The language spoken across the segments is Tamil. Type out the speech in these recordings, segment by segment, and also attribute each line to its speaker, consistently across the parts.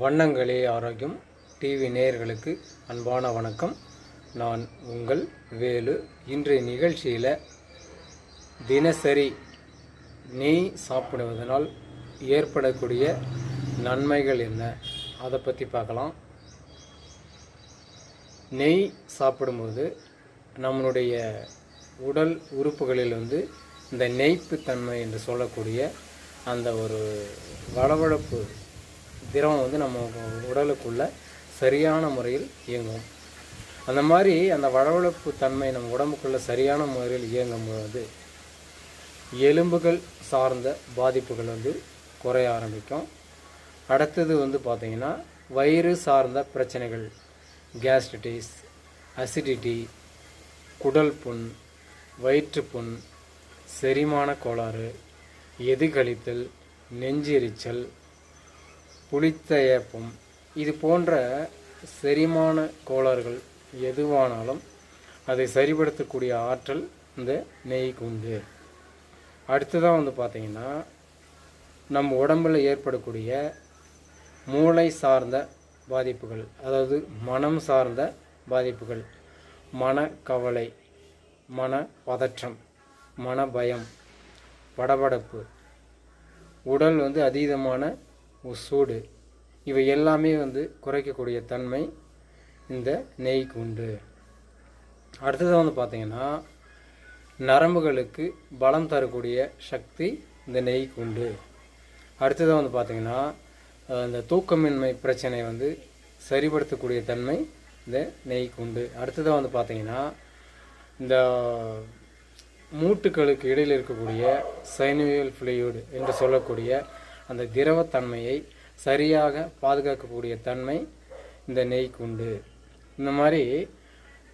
Speaker 1: வண்ணங்களே ஆரோக்கியம் டிவி நேயர்களுக்கு அன்பான வணக்கம். நான் உங்கள் வேலு. இன்றைய நிகழ்ச்சியில் தினசரி நெய் சாப்பிடுவதனால் ஏற்படக்கூடிய நன்மைகள் என்ன? அதை பற்றி பார்க்கலாம். நெய் சாப்பிடும்போது நம்மளுடைய உடல் உறுப்புகளில் வந்து இந்த நெய்ப்புத்தன்மை என்று சொல்லக்கூடிய அந்த ஒரு வளவளப்பு திரவம் வந்து நம்ம உடலுக்குள்ள சரியான முறையில் இயங்கும். அந்த மாதிரி அந்த வளவளப்பு தன்மை நம்ம உடம்புக்குள்ள சரியான முறையில் இயங்கும் போது எலும்புகள் சார்ந்த பாதிப்புகள் வந்து குறைய ஆரம்பிக்கும். அடுத்தது வந்து பார்த்திங்கன்னா வயிறு சார்ந்த பிரச்சனைகள் கேஸ்ட்ரிட்டிஸ் அசிடிட்டி குடல் புண் வயிற்றுப்புண் செரிமான கோளாறு எதுகழித்தல் நெஞ்செரிச்சல் புளித்த ஏப்பம். இது போன்ற செரிமான கோளாறுகள் எதுவானாலும் அதை சரிப்படுத்தக்கூடிய ஆற்றல் இந்த நெய்க்கு உண்டு அடுத்ததாக வந்து பார்த்திங்கன்னா நம்ம உடம்பில் ஏற்படக்கூடிய மூளை சார்ந்த பாதிப்புகள் அதாவது மனம் சார்ந்த பாதிப்புகள் மனக்கவலை மன பதற்றம் மன பயம் படபடப்பு உடல் வந்து அதீதமான ஒரு சூடு இவை எல்லாமே வந்து குறைக்கக்கூடிய தன்மை இந்த நெய்க்கு உண்டு. அடுத்ததாக வந்து பார்த்திங்கன்னா நரம்புகளுக்கு பலம் தரக்கூடிய சக்தி இந்த நெய்க்கு உண்டு. அடுத்ததாக வந்து பார்த்திங்கன்னா இந்த தூக்கமின்மை பிரச்சனை வந்து சரிப்படுத்தக்கூடிய தன்மை இந்த நெய்க்கு உண்டு. அடுத்ததாக வந்து பார்த்திங்கன்னா இந்த மூட்டுக்களுக்கு இடையில் இருக்கக்கூடிய சைனுவியல் ஃப்ளூயிட் என்று சொல்லக்கூடிய அந்த திரவத்தன்மையை சரியாக பாதுகாக்கக்கூடிய தன்மை இந்த நெய்க்கு உண்டு. இந்த மாதிரி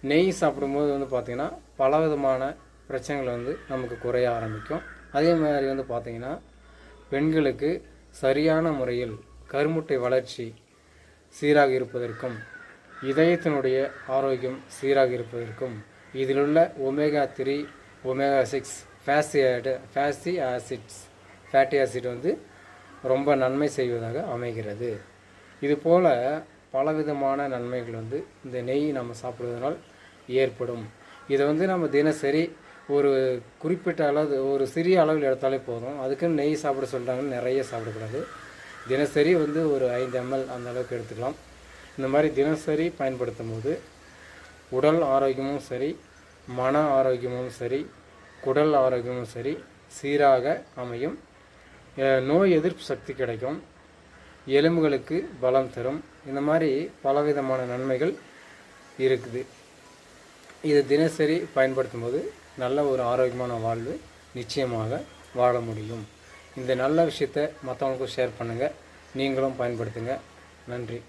Speaker 1: நெய் சாப்பிடும்போது வந்து பார்த்திங்கன்னா பலவிதமான பிரச்சனைகள் வந்து நமக்கு குறைய ஆரம்பிக்கும். அதே மாதிரி வந்து பார்த்திங்கன்னா பெண்களுக்கு சரியான முறையில் கருமுட்டை வளர்ச்சி சீராக இருப்பதற்கும் இதயத்தினுடைய ஆரோக்கியம் சீராக இருப்பதற்கும் இதிலுள்ள ஒமேகா த்ரீ ஒமேகா சிக்ஸ் ஃபேசி ஃபேசி ஆசிட்ஸ் ஃபேட்டி ஆசிட் வந்து ரொம்ப நன்மை செய்வதாக அமைகிறது. இதுபோல் பலவிதமான நன்மைகள் வந்து இந்த நெய் நம்ம சாப்பிடுவதனால் ஏற்படும். இதை வந்து நம்ம தினசரி ஒரு குறிப்பிட்ட அளவு ஒரு சிறிய அளவில் எடுத்தாலே போதும். அதுக்குன்னு நெய் சாப்பிட சொல்கிறாங்கன்னு நிறைய சாப்பிடக்கூடாது. தினசரி வந்து ஒரு ஐந்து எம்எல் அந்த அளவுக்கு எடுத்துக்கலாம். இந்த மாதிரி தினசரி பயன்படுத்தும் போது உடல் ஆரோக்கியமும் சரி மன ஆரோக்கியமும் சரி குடல் ஆரோக்கியமும் சரி சீராக அமையும். நோய் எதிர்ப்பு சக்தி கிடைக்கும். எலும்புகளுக்கு பலம் தரும். இந்த மாதிரி பலவிதமான நன்மைகள் இருக்குது. இது தினசரி பயன்படுத்தும் போது நல்ல ஒரு ஆரோக்கியமான வாழ்வு நிச்சயமாக வாழ முடியும். இந்த நல்ல விஷயத்தை மற்றவங்களுக்கும் ஷேர் பண்ணுங்கள் நீங்களும் பயன்படுத்துங்க. நன்றி.